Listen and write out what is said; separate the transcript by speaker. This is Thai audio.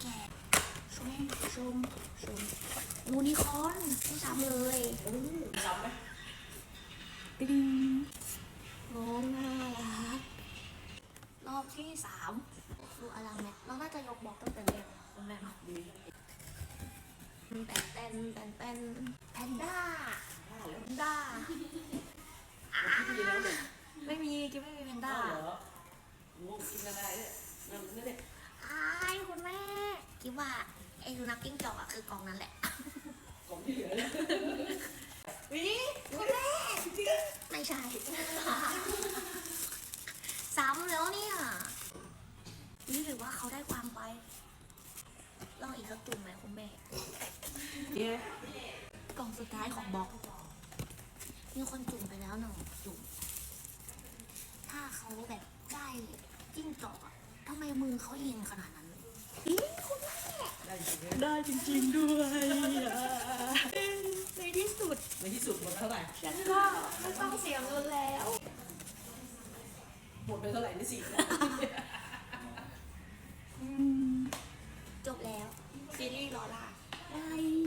Speaker 1: แกะชมชมชมยูนิคอร์นไม่ซ้ำเลย
Speaker 2: จำไหม
Speaker 1: ติ๊งน้องน่ารักรอบที่สามดูอลังไหมเราน่าจะยกบอกตั้งแต่แรกคุณแม่
Speaker 2: ดี
Speaker 1: แตนแตนแตนแตนแพนด้าแพนด้าไม่มีกิ๊บไม่มีแพนด้า
Speaker 2: เหรอโอ้กินอะไรเนี่ยนั่นนี่เนี่ย
Speaker 1: อายคุณแม่ กิ๊บว่าไอ้สุนัขกิ้งจอกอะคือกองนั้นแหละ
Speaker 2: ของที่เหลือเนี่ย
Speaker 1: วิคุณแม่ไม่ใช่ซ้ำแล้วเนี่ยนี่หรือว่าเขาได้ความไปลองอีกสักจุ่มไหมคุณแม่
Speaker 2: เนี่ย
Speaker 1: กล่องสุดท้ายของบล็อกมีคนจุ่มไปแล้วหนึ่งจุ่มถ้าเขาแบบได้จิ้งจอกอะทำไมมือเขาเย็นขนาดนั้นอีคุณแม่
Speaker 2: ได้จริงเนี่ย
Speaker 1: ได้จริง ๆด้วยในที่สุด
Speaker 2: ในที่สุดหมดเท่าไหร่
Speaker 1: ฉันก็ไม่ต้องเสียเงินแล้ว
Speaker 2: หมดไปเท่าไหร่นี่สิ
Speaker 1: จบแล้วซีรีส์ลอล่า ได้